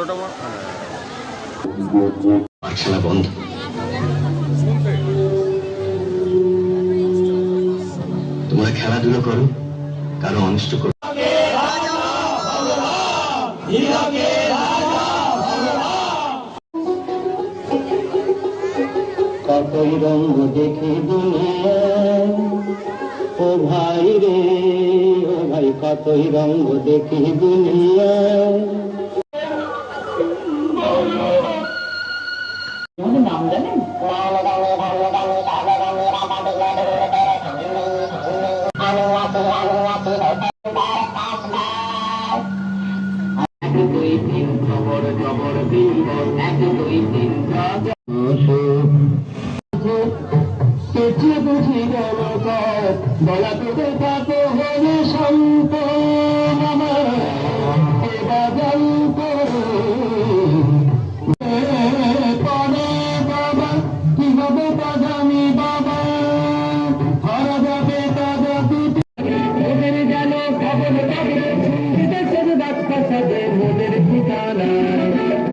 বারোটা বন্ধ। তোমরা খেলাধুলো করো কারও অনিষ্ট করো। কতই রঙ্গ দেখি ও ভাই রে ও ভাই কতই রঙ্গ দেখি দুনিয়ায় গেল তোকে তাকে হলে বাবা কি হবে বাজানি বাবা হারা যাবে দাদা দুটি ওদের গেল খবর বিদেশের ডাক্তার ওদের ঠিকানা